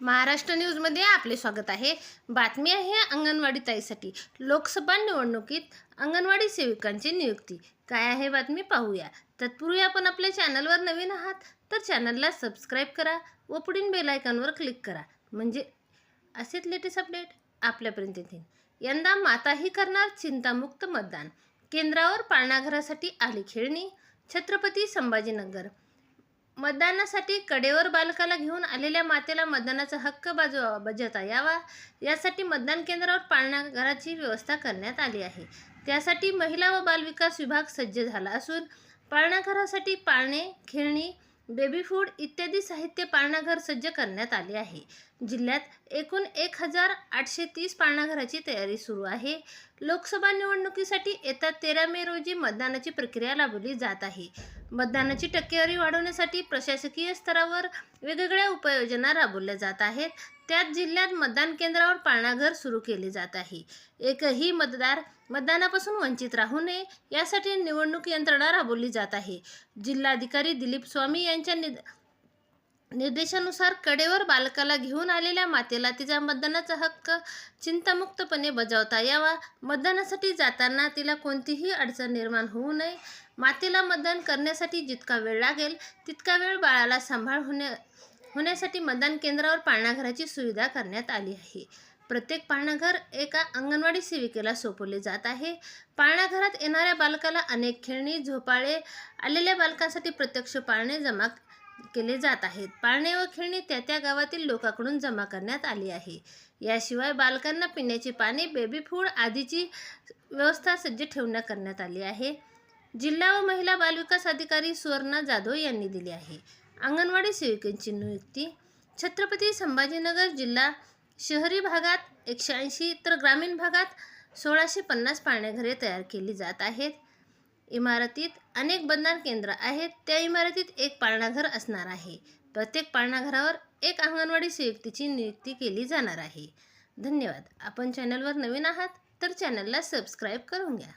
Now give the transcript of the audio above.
महाराष्ट्र न्यूजमध्ये आपले स्वागत आहे. बातमी आहे अंगणवाडी ताईसाठी. लोकसभा निवडणुकीत अंगणवाडी सेविकांची नियुक्ती. काय आहे बातमी पाहूया. तत्पूर्वी आपण आपल्या चॅनलवर नवीन आहात तर चॅनलला सबस्क्राईब करा व पुढील बेलायकॉनवर क्लिक करा. म्हणजे असेच लेटेस्ट अपडेट आपल्यापर्यंत येतील. यंदा माताही करणार चिंतामुक्त मतदान. केंद्रावर पाळणाघरासाठी आली खेळणी. छत्रपती संभाजीनगर. मतदानासाठी कडेवर बालकाला घेऊन आलेल्या मातेला मतदानाचा हक्क बाजू बजावता यावा. यासाठी मतदान केंद्रावर पाळणाघराची व्यवस्था करण्यात आली आहे. त्यासाठी महिला व बालविकास विभाग सज्ज झाला असून पाळणाघरासाठी पाळणे खेळणी बेबी फूड इत्यादी साहित्य पाळणाघर सज्ज करण्यात आले आहे. जिल्ह्यात एकूण एक हजार आठशे तीस पाळणाघराची तयारी सुरू आहे. लोकसभा निवडणुकीसाठी येत्या तेरा मे रोजी मतदानाची प्रक्रिया राबवली जात आहे. मतदानाची टक्केवारी वाढवण्यासाठी प्रशासकीय स्तरावर वेगवेगळ्या उपाययोजना राबवल्या जात आहेत. त्यात जिल्ह्यात मतदान केंद्रावर पाळणाघर सुरू केले जात आहे. एकही मतदार मतदानापासून वंचित राहू नये यासाठी निवडणूक यंत्रणा राबवली जात आहे. जिल्हाधिकारी दिलीप स्वामी यांच्या निद निर्देशानुसार कडेवर बालकाला घेऊन आलेल्या मातेला तिचा मतदानाचा हक्क चिंतामुक्तपणे बजावता यावा. मतदानासाठी जाताना तिला कोणतीही अडचण निर्माण होऊ नये. मातेला मतदान करण्यासाठी जितका वेळ लागेल तितका वेळ बाळाला सांभाळ होण्या होण्यासाठी मतदान केंद्रावर पाळणाघराची सुविधा करण्यात आली आहे. प्रत्येक पाळणाघर एका अंगणवाडी सेविकेला सोपवले जात आहे. पाळणाघरात येणाऱ्या बालकाला अनेक खेळणी झोपाळे आलेल्या बालकांसाठी प्रत्यक्ष पाळणे जमा केले जात आहेत. पाळणे व खेळणी त्या त्या गावातील लोकांकडून जमा करण्यात आली आहे. याशिवाय बालकांना पिण्याची पाणी बेबी फूड आदीची व्यवस्था सज्ज ठेवण्यात करण्यात आली आहे. जिल्हा व महिला बालविकास अधिकारी सुवर्णा जाधव यांनी दिली आहे. अंगणवाडी सेविकांची नियुक्ती. छत्रपती संभाजीनगर जिल्हा शहरी भागात एकशे ऐंशी तर ग्रामीण भागात सोळाशे पन्नास पाळणेघरे तयार केली जात आहेत. इमारतीत अनेक बंधन केंद्र आहेत. त्या इमारतीत एक पाळणाघर असणार आहे. प्रत्येक पाळणाघरावर एक अंगणवाडी सेविकेची नियुक्ती केली जाणार आहे. धन्यवाद. आपण चॅनलवर नवीन आहात तर चॅनलला सबस्क्राईब करून घ्या.